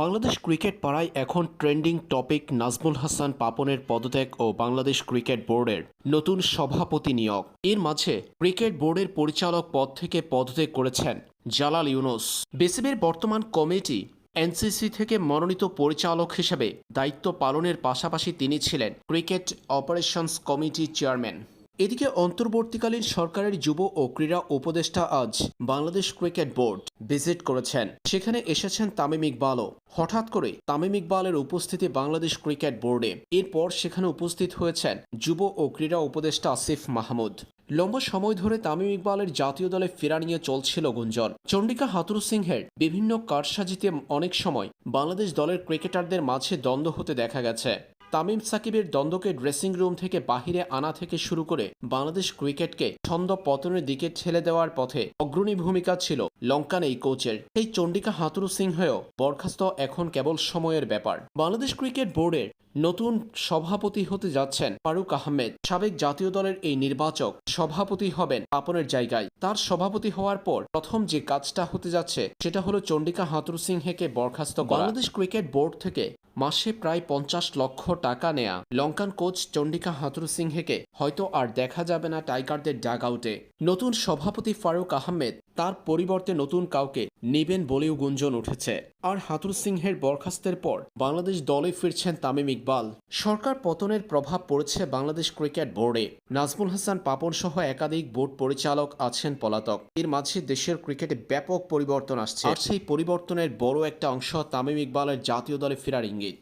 Bangladesh cricket পাড়ায় এখন trending topic Nazmul Hasan পাপনের পদত্যাগ ও বাংলাদেশ ক্রিকেট বোর্ডের নতুন সভাপতি নিয়োগ। এর মাঝে ক্রিকেট বোর্ডের পরিচালক পদ থেকে পদত্যাগ করেছেন জালাল ইউনুস। বিসিবির বর্তমান কমিটি এনসিসি থেকে মনোনীত পরিচালক হিসেবে দায়িত্ব পালনের পাশাপাশি তিনি ছিলেন ক্রিকেট অপারেশনস কমিটি চেয়ারম্যান। এদিকে অন্তর্বর্তীকালীন সরকারের যুব ও ক্রীড়া উপদেষ্টা আজ বাংলাদেশ ক্রিকেট বোর্ড ভিজিট করেছেন। সেখানে এসেছেন তামিম ইকবালও। হঠাৎ করে তামিম ইকবালের উপস্থিতি বাংলাদেশ ক্রিকেট বোর্ডে। এরপর সেখানে উপস্থিত হয়েছেন যুব ও ক্রীড়া উপদেষ্টা আসিফ মাহমুদ। লম্বা সময় ধরে তামিম ইকবালের জাতীয় দলে ফেরা নিয়ে চলছিল গুঞ্জন। চন্ডিকা হাতুরু সিংহের বিভিন্ন কারসাজিতে অনেক সময় বাংলাদেশ দলের ক্রিকেটারদের মাঝে দ্বন্দ্ব হতে দেখা গেছে। তামিম সাকিবের দ্বন্দ্বকে ড্রেসিং রুম থেকে বাহিরে আনা থেকে শুরু করে বাংলাদেশ ক্রিকেটকে ছন্দ পতনের দিকে ঠেলে দেওয়ার পথে অগ্রণী ভূমিকা ছিল লঙ্কান এই কোচের। এই চন্ডিকা হাতুরু সিংহেও বরখাস্ত এখন কেবল সময়ের ব্যাপার। বাংলাদেশ ক্রিকেট বোর্ডের নতুন সভাপতি হতে যাচ্ছেন ফারুক আহমেদ। সাবেক জাতীয় দলের এই নির্বাচক সভাপতি হবেন পাপনের জায়গায়। তার সভাপতি হওয়ার পর প্রথম যে কাজটা হতে যাচ্ছে সেটা হলো চন্ডিকা হাতুরু সিংহেকে বরখাস্ত বাংলাদেশ ক্রিকেট বোর্ড থেকে মাসে প্রায় পঞ্চাশ লক্ষ টাকা নেয়া। লঙ্কান কোচ চণ্ডিকা হাতুরু সিংহেকে হয়তো আর দেখা যাবে না টাইগারদের ডাগ আউটে। নতুন সভাপতি ফারুক আহমেদ তার পরিবর্তে নতুন কাউকে নেবেন বলেও গুঞ্জন উঠেছে। আর হাতুর সিংহের বরখাস্তের পর বাংলাদেশ দলে ফিরছেন তামিম ইকবাল। সরকার পতনের প্রভাব পড়েছে বাংলাদেশ ক্রিকেট বোর্ডে। নাজমুল হাসান পাপন সহ একাধিক বোর্ড পরিচালক আছেন পলাতক। এর মাঝে দেশের ক্রিকেটে ব্যাপক পরিবর্তন আসছে। আর সেই পরিবর্তনের বড় একটা অংশ তামিম ইকবালের জাতীয় দলে ফেরার ইঙ্গিত।